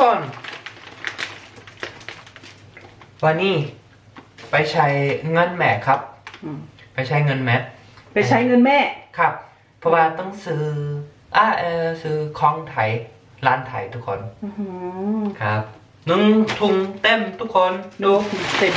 คนวันนี้ไปใช้เงินแม่ครับ อืมไปใช้เงินแม่ไปใช้เงินแม่ ครับ เพราะว่าต้องซื้ออ่าเออซื้อของไทยร้านไทยทุกคนอื้อหือครับหนึ่งถุงเต็มทุกคนดูเต็ม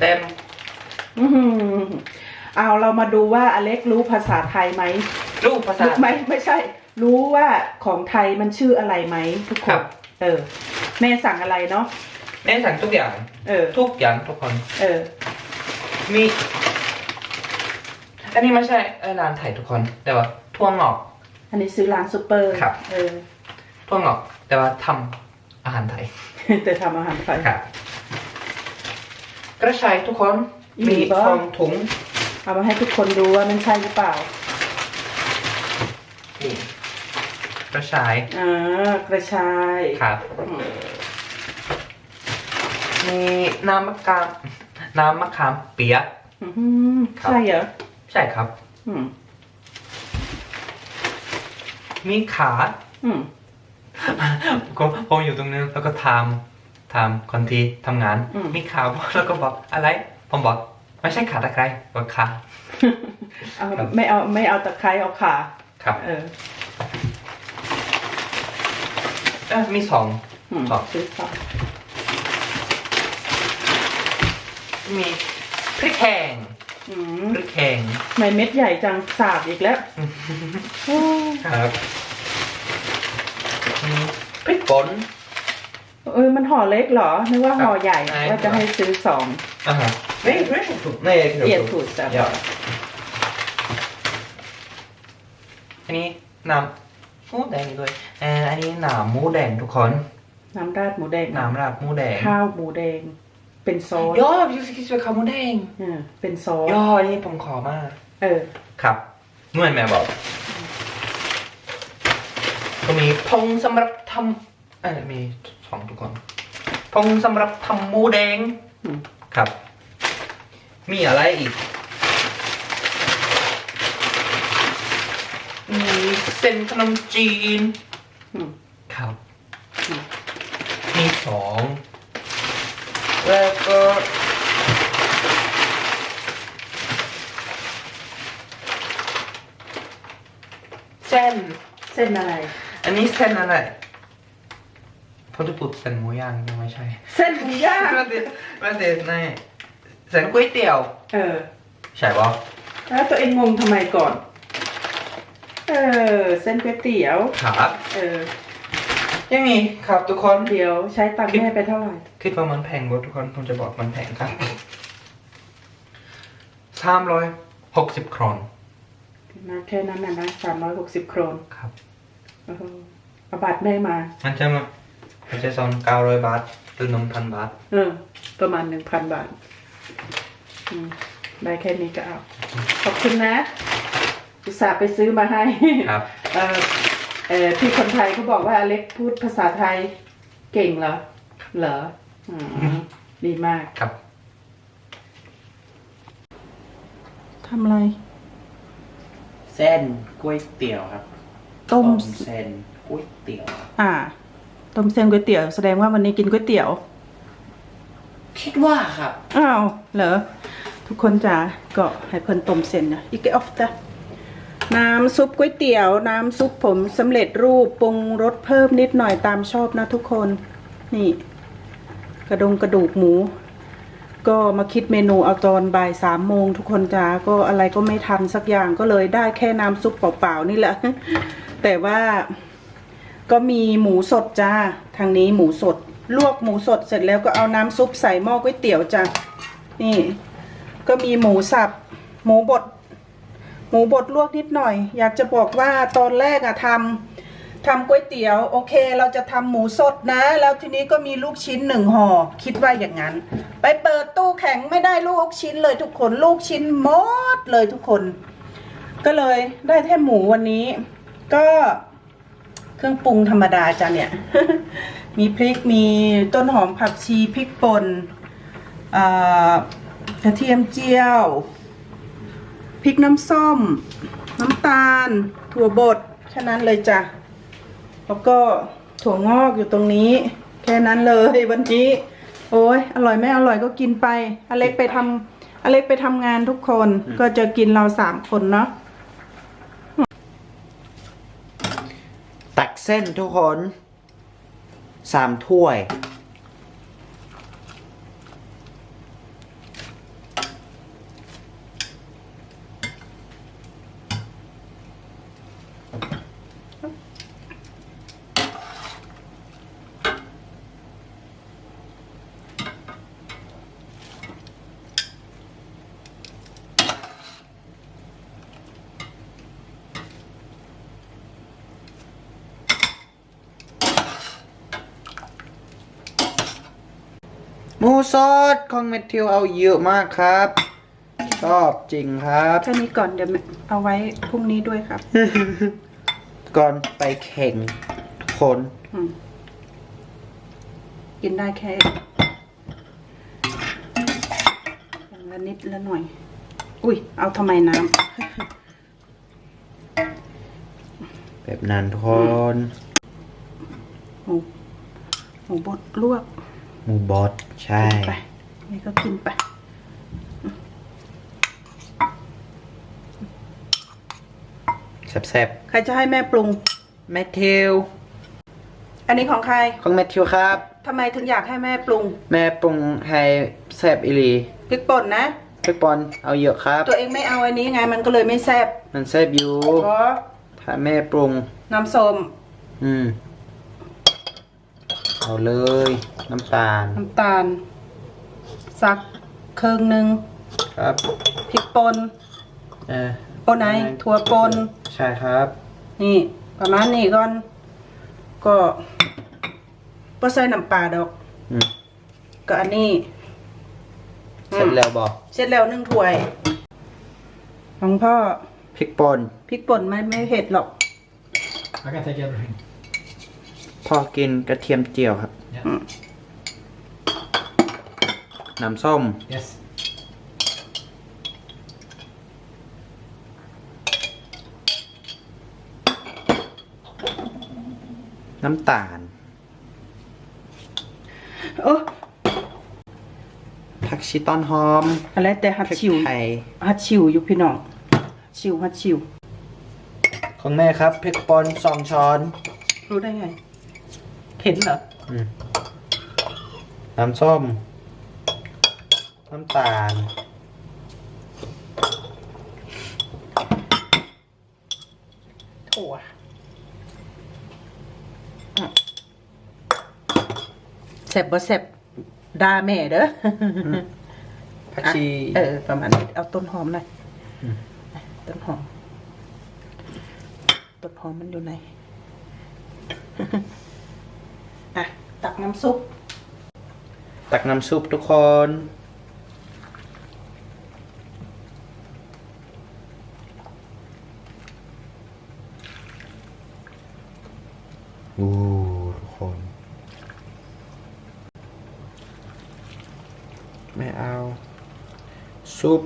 เต็ม อื้อหือเอาเรามาดูว่าอเล็กรู้ภาษาไทยไหมรูปภาษา รู้ไหมไม่ใช่ รู้ว่าของไทยมันชื่ออะไรไหมทุกคครันบ เออ แม่สั่งอะไรเนาะแม่สั่งทุกอย่าง เออ ทุกอย่างทุกคน เออ มี อันนี้ไม่ใช่เอ่อร้านไทยทุกคน แต่ว่าทั่วงอก อันนี้ซื้อร้านซูเปอร์ครับ เออ ทั่วงอก แต่ว่าทำอาหารไทย แต่ทำอาหารไทย ครับกระชายทุกคนอีมีบ่สองถุงเอามาให้ทุกคนดูว่ามันใช่หรือเปล่า นี่ กระชายอ่ากระชายครับอืมมีน้ำมะขามน้ำมะขามเปียกอื้อหือครับใช่เหรอใช่ครับอืมมีขาอืมก็ผมอยู่ตรงนึงแล้วก็ทำทำคนที่ทำงานอืมมีขาแล้วก็บอกอะไร ผมบอก ไม่ใช่ขาตะไคร้บอกขาเอาครับไม่เอาไม่เอาตะไคร้เอาขาครับเออเอ้ยมีสองอืมครับซื้อสองมีพริกแห้งอืมพริกแห้งทำไมเม็ดใหญ่จังสาบอีกแล้วโอ้ครับมีพริกป่นเออมันห่อเล็กเหรอนึกว่าห่อใหญ่ใช่ว่าจะให้ซื้อสองอ่าฮะไม่ไม่ถูกไม่เอียดถูดจ้ะ Ja. อันนี้น้ำ หมูแดงด้วยเอ่ออันนี้น้ำหมูแดงทุกคนน้ำราดหมูแดงน้ำราดหมูแดงข้าวหมูแดง เป็นซอสย่อพิซซ่าข้าวหมูแดงเออเป็นซอสย่ออันนี้ผมขอมาก เออ ครับเหมื่อนแม่บอก ก็มีพงสำหรับทำเออมีสองทุกคนพงสำหรับทำหมูแดง อืมครับ มีอะไรอีก มีเส้นขนมจีนอืมครับอืมมีสองแล้วก็เส้น เส้นอะไร อันนี้เส้นอะไรพอจะพูดเส้นหมูย่างยังไม่ใช่เส้นหมูย่างมันเด็ดมันเด็ดในเส้นก๋วยเตี๋ยว เออ ใช่ปะแล้วตัวเองงงทำไมก่อน เออ เส้นก๋วยเตี๋ยว ครับเออ ยังมีครับทุกคน เดี๋ยวใช้ตังค์แม่ไปเท่าไหร่ คิดว่ามันแพงบ่ทุกคนผมจะบอกมันแพงครับสามร้อยหกสิบครอนนะแค่นั้นนะนะสามร้อยหกสิบโครนครับ เออเอาบัตรแม่มา มันจะมามันจะซอนเก้าร้อยบาท หรือหนึ่งพันบาท เออ ประมาณหนึ่งพันบาทอืมได้แค่นี้ก็เอา ขอบคุณนะ อุตส่าห์ไปซื้อมาให้ครับ เออเออที่คนไทยเขาบอกว่าอเล็กพูดภาษาไทยเก่งเหรอ เหรออืมดีมากครับทำอะไร เส้นก๋วยเตี๋ยวครับต้ม เส้นก๋วยเตี๋ยวอ่า ต้มเส้นก๋วยเตี๋ยว แสดงว่าวันนี้กินก๋วยเตี๋ยว คิดว่าครับ อ้าว เหรอ ทุกคนจ๋าก็ให้เพิ่นต้มเส้นนะอีกออฟจ้ะ น้ำซุปก๋วยเตี๋ยว น้ำซุปผมสำเร็จรูปปรุงรสเพิ่มนิดหน่อยตามชอบนะทุกคน นี่ กระดงกระดูกหมู ก็มาคิดเมนูเอาตอนบ่ายสามโมงทุกคนจ้าก็อะไรก็ไม่ทันสักอย่างก็เลยได้แค่น้ำซุปเปล่าๆนี่แหละ แต่ว่าก็มีหมูสดจ้า ทางนี้หมูสด ลวกหมูสดเสร็จแล้วก็เอาน้ำซุปใส่หม้อก๋วยเตี๋ยวจ้านี่ ก็มีหมูสับ หมูบด หมูบดลวกนิดหน่อย อยากจะบอกว่าตอนแรกอะทำทำก๋วยเตี๋ยวโอเค เราจะทำหมูสดนะ แล้วทีนี้ก็มีลูกชิ้นหนึ่งห่อคิดว่าอย่างนั้น ไปเปิดตู้แข็งไม่ได้ลูกชิ้นเลยทุกคนลูกชิ้นหมดเลยทุกคน ก็เลยได้แค่หมูวันนี้ ก็เครื่องปรุงธรรมดาจ้ะเนี่ย มีพริกมีต้นหอมผักชีพริกป่นกระเทียมเจียว ริกน้ำส้ม น้ำตาล ถั่วบดแค่นั้นเลยจ้ะ แล้วก็ถั่วงอกอยู่ตรงนี้ แค่นั้นเลยวันนี้ โอ้ยอร่อยไม่อร่อยก็กินไป อเล็กไปทำอเล็กไปทำงานทุกคน ก็จะกินเราสามคนเนาะ ตักเส้นทุกคนสามถ้วย หมูสดข องเมทิวเอาเยอะมากครับ ชอบจริงครับ แค่นี้ก่อนเดี๋ยวเอาไว้พรุ่งนี้ด้วยครับ ก่อนไปแข่งทุกคนอืมกินได้แค่อย่างละนิดละหน่อย อุ้ย เอาทำไมน้แบบนั้นทุกคนำหมูหมูบดลวก หมูบดใช่ ไป นี่ก็กินไปแซ่บใครจะให้แม่ปรุง ๆแมทธิวอันนี้ของใครของแมทธิวครับ ทำไมถึงอยากให้แม่ปรุงแม่ปรุงให้แซ่บอีหลีพริกป่นนะ พี่ปอนเอาเยอะครับ ตัวเองไม่เอาอันนี้ไงมันก็เลยไม่แซ่บมันแซ่บอยู่เพราะถ้าแม่ปรุง น้ำส้มอืม เอาเลย น้ำตาลน้ำตาล สักเครื่องหนึ่งครับพริกป่นเออโอ้ไหนถั่วป่นใช่ครับ นี่ประมาณนี้ก่อน ก็บ่ใส่น้ำปลาดอกอืมก็อันนี้ เสร็จแล้วบอกเสร็จแล้วหนึ่งถ้วยของพ่อพริกป่นพริกป่นไม่ไม่เผ็ดหรอก I can take everything. พ่อกินกระเทียมเจียวครับ Yeah. น้ำส้ม Yes. น้ำตาลโอ้ผักชีต้นหอมอะไรแต่ฮัดพริกชิวไทยฮัดชิวอยู่พี่น้องฮัดชิวฮัดชิว ของแม่ครับพริกป่นสองช้อน รู้ได้ไงเห็นเหรออืมน้ำส้ม น้ำตาล ถั่วอืมแซ่บบ่แซ่บด่าแม่เด้อผักชี เออ ประมาณนี้เอาต้นหอมหน่อยอืมต้นหอม ต้นหอมมันอยู่ไหนอะ ตักน้ำซุป ตักน้ำซุปทุกคน อู้ทุกคน ไม่เอา ซุป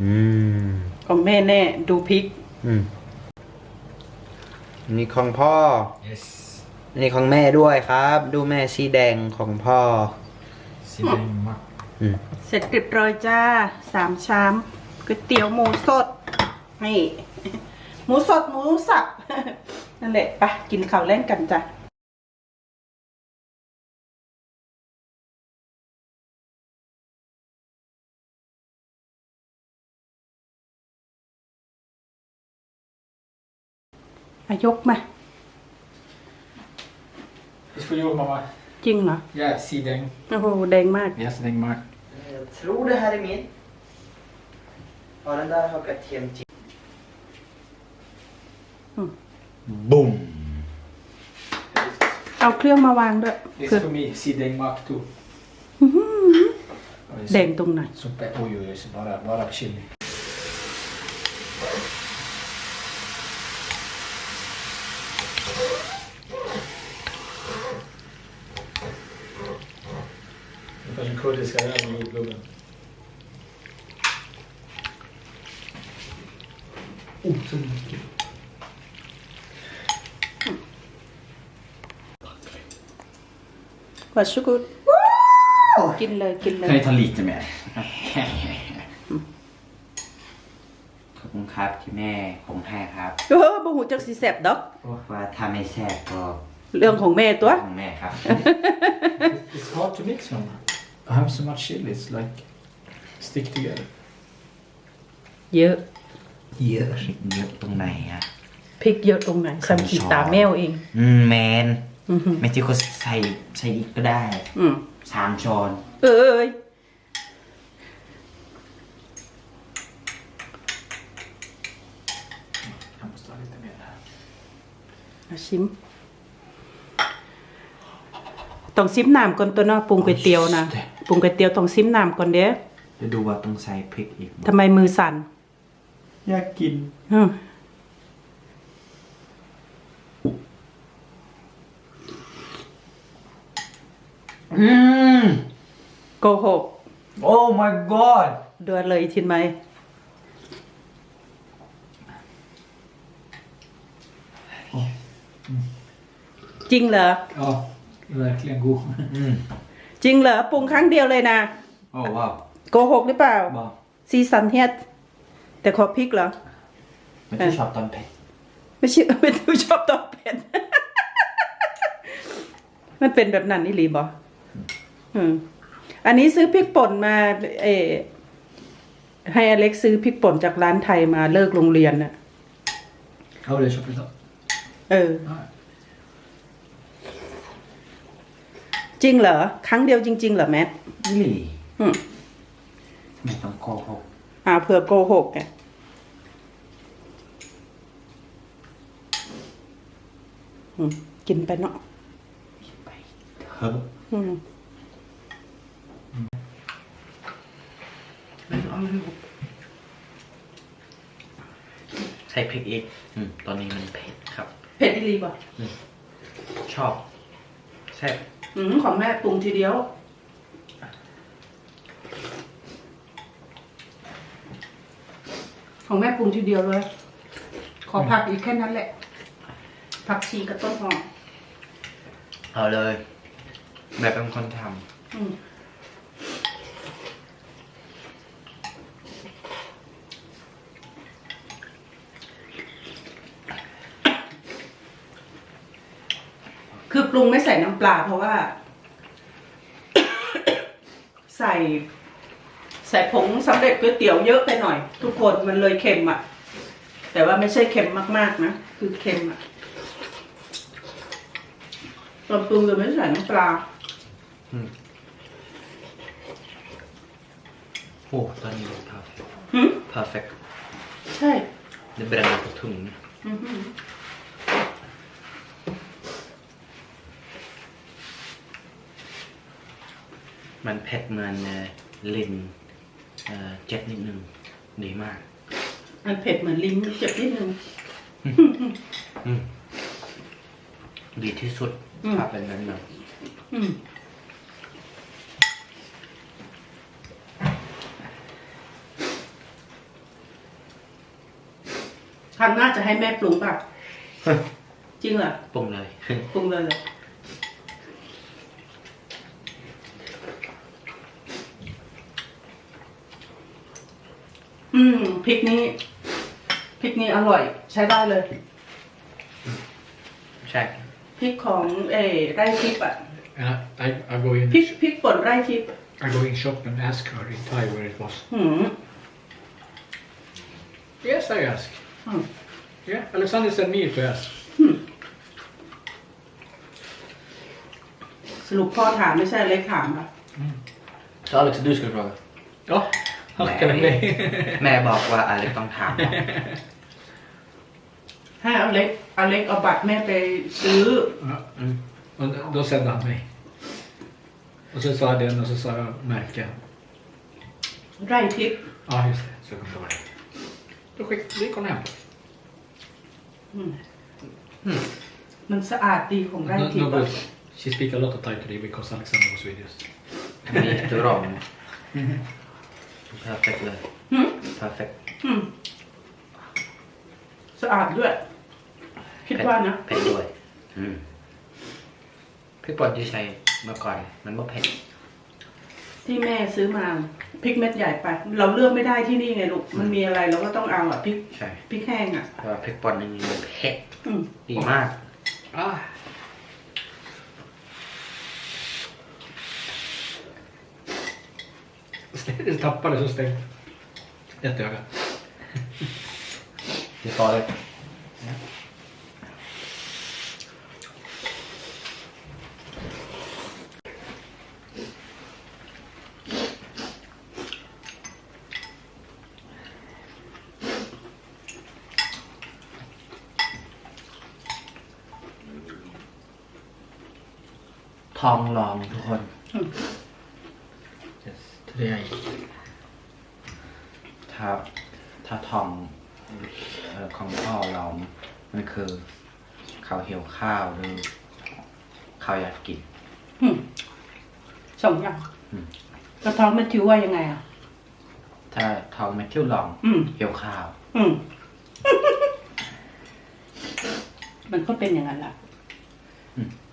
อืม ของแม่แน่ ดูพริก อืมนี่ของพ่อ Yes. นี่ของแม่ด้วยครับ ดูแม่สีแดงของพ่อ See the mark. อืมเสร็จเรียบร้อยจ้าสามชามก๋วยเตี๋ยวหมูสดนี่หมูสดหมูสับ นั่นแหละไปกินข้าวเล่นกันจ้ะ อายกมา It's for you, Mama. จริงเหรอ Yeah, see them. โอ้โหแดง m าก Yes, Denmark. Jag tror det här är min. Ja, den där har kvartemtid. Mm. Boom! เอาเครื่องมาวางด้วย This คือ for me. See Denmark too. แดงตรงไหน Super. Oj, oj, oj. så Bara, bara chili. ska jag även jordgubben. Otroligt mycket. Varsågod. Wow! Kille, kille. Kan jag ta lite mer? Mm. ขอบคุณครับที่แม่ผมให้ครับเออบ่หูจักสิแสบดอกว่าถ้าไม่แซ่บก็เรื่องของแม่ตัวของแม่ครับ It's hard to mix someone. I have so much chili, it's like stick together. เยอะ เยอะเยอะตรงไหนอะพริกเยอะตรงไหนสังขีตาแมวเอง อืมแมนอือหือไม่ที่ก็ใส่ใส่อีกก็ได้อืมสามช้อน เอ้ย Jag måste ha lite mer här. เอาชิม ต้องซิมน้ำก่อนตัวเนาะปรุงก๋วยเตี๋ยวนะ ปรุงก๋วยเตี๋ยวต้องซิมน้ำก่อนเด้อจะดูว่าต้องใส่พริกอีกทำไมมือสั่นอยากกิน อืมอืม โกหกโอ้ my god เดือเลยทินไหม จริงเหรอ Ja, verkligen god. อืม จริงเหรอปรุงครั้งเดียวเลยนะโอ้ว้าวโกหกหรือเปล่าบอกซีซันเฮ็ดแต่ขอพริกเหรอไม่ใช่ชอบตอนเผ็ดไม่ใช่ไม่ดูชอบตอบเป็นมันเป็นแบบนั้นนี่หลีบออืมอันนี้ซื้อพริกป่นมาเออให้อเล็กซื้อพริกป่นจากร้านไทยมาเลิกโรงเรียนน่ะ Har du köpt idag? เออ จริงเหรอ ครั้งเดียวจริง ๆ เหรอแมทนี่อืมไม่ต้องโกหกอ่าเผื่อโกหกไงอืมกินไปเนาะไปเถอะอืมใส่พริกอีกอืมตอนนี้มันเผ็ดครับ เผ็ดอีหลีป่ะชอบแซ่บ อืมของแม่ปรุงทีเดียว ของแม่ปรุงทีเดียวเลย ขอผักอีกแค่นั้นแหละ ผักชีกับต้นหอมเอาเลย แบบเป็นคนทอืม คือปรุงไม่ใส่น้ำปลาเพราะว่า ใส่ ใส่ผงสำเร็จก๋วยเตี๋ยวเยอะไปหน่อย ทุกคนมันเลยเค็มอะ แต่ว่าไม่ใช่เค็มมากๆนะคือเค็มอะตอนปรุงเลยไม่ใส่น้ำปลาำโอ้ตอนนี้ perfect หืม perfect ใช่ det bränner på tungan อือหือ มันเผ็ดเหมือนเอ่อลิ้นเอ่อเจ็บนิดนึงดีมาก มันเผ็ดเหมือนลิ้นเจ็บนิดนึงอืมดีที่สุดอืมถ้าเป็นนั้นนะอืมครั้งหน้าจะให้แม่ปรุงป่ะ จริงเหรอปรุงเลยปรุงเลยเหร ออืมพริกนี้พริกนี้อร่อย ใช้ได้เลยใช่ พริกของเออไร่ทิพย์อะ And I, I, I go in พริกพริกป่นไร่ทิพย์ I go in shop and ask her in Thai where it was. หืม Yes, I ask. Hmm. Yeah, Alexander said me to ask. สรุปพ่อถามไม่ใช่เล็กถามอะ Så Alex, du ska fråga. Ja, han ska med mig. แม่บอกว่าอะไรต้องถามให้อเล็กอเล็กเอาบัตรแม่ไปซื้อ Ja. Och då sände han mig. Och så sa jag den och så sa jag märken. ไร่ทิพย์ Ja, just det. Så kom det vara det. Då skick, då gick hon hem. มันสะอาดดีของไร่ No, ทิพ no ย์อะ good. She speak a lot of Thai today because Alexander was with us. มีตัวรอง perfect เลยหืม perfect อืมสะอาดด้วย คิดว่านะ เผ็ดด้วยอืมพี่ปอนที่ใช้เมื่อก่อนมันบ่เผ็ดที่แม่ซื้อมาพริกเม็ดใหญ่ไป เราเลือกไม่ได้ที่นี่ไงลูก มันมีอะไรเราก็ต้องเอาอะพริกใช่พริกแห้งอะแต่ว่าพริกป่นนี่มันเผ็ดอืม ดีมากอ้า Du tappade så stängt. Ett öga. ดีพอเลยทองหลองทุกคน Yes. Tre i. ถ้าถ้าทองเอ่อของพ่อเรา มัน คือเขาวเหี่ยวข้าวหรือข้าวอยากกิน อืมสองอย่างอืมกระท้องแมทธิวว่ายังไงอะ ถ้าทองแมทธิวลองอืมเหี่ยวข้าว อืม มันก็เป็นอย่างนั้นแหละต้อง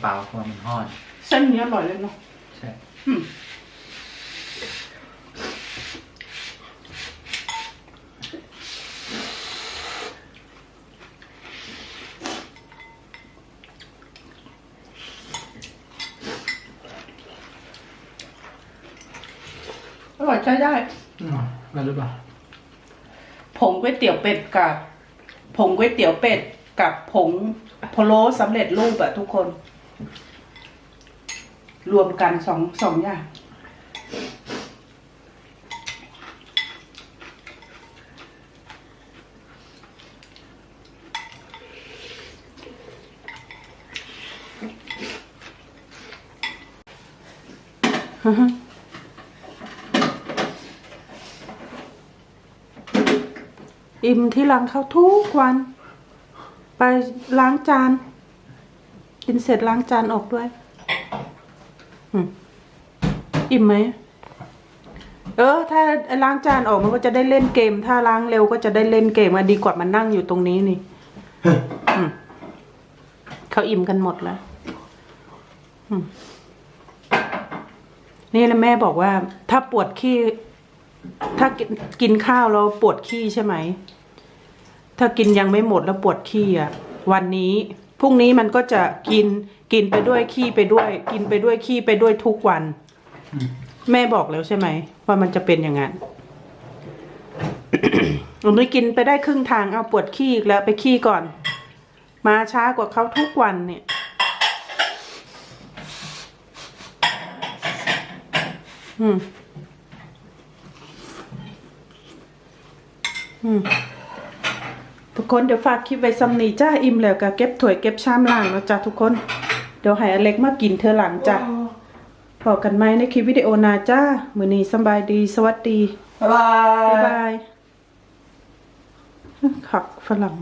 เปล่าเพราะว่ามันห้อน เส้นนี้อร่อยเลยเนาะใช่ อืมอร่อยใช้ได้ Ja, väldigt bra. ผงก๋วยเตี๋ยวเป็ดกับ ผงก๋วยเตี๋ยวเป็ดกับผงพะโล้สำเร็จรูปอะทุกคน รวมกันสองสองอย่างอิ่มที่หลังเขาทุกวัน ไปล้างจาน กินเสร็จล้างจานออกด้วยอิ่มไหม เออ ถ้าล้างจานออกมันก็จะได้เล่นเกม ถ้าล้างเร็วก็จะได้เล่นเกมอะดีกว่ามันนั่งอยู่ตรงนี้นี่เขาอิ่มกันหมดแล้วนี่แหละแม่บอกว่า ถ้าปวดขี้ ถ้ากินข้าวแล้วปวดขี้ใช่ไหม ถ้ากินยังไม่หมดแล้วปวดขี้อะ วันนี้ พรุ่งนี้มันก็จะกินกินไปด้วยขี้ไปด้วย กินไปด้วยขี้ไปด้วยทุกวัน แม่บอกแล้วใช่ไหมว่ามันจะเป็นอย่างนั้นวันนี้กินไปได้ครึ่งทางเอาปวดขี้อีกแล้วไปขี้ก่อน มาช้ากว่าเขาทุกวันเนี่ยอืมอืม ทุกคนเดี๋ยวฝากคลิปไว้ซ้ำนี้จ้าอิ่มแล้วก็เก็บถ้วยเก็บชามล่างแล้วจ้าทุกคน เดี๋ยวให้อเล็กมากินเธอหลังจ้ะพอกันไหมในคลิปวิดีโอหนาจ้ามือนี้สำบายดีสวัสดี บ๊ายบาบ๊ายยบายขักฝรั่ง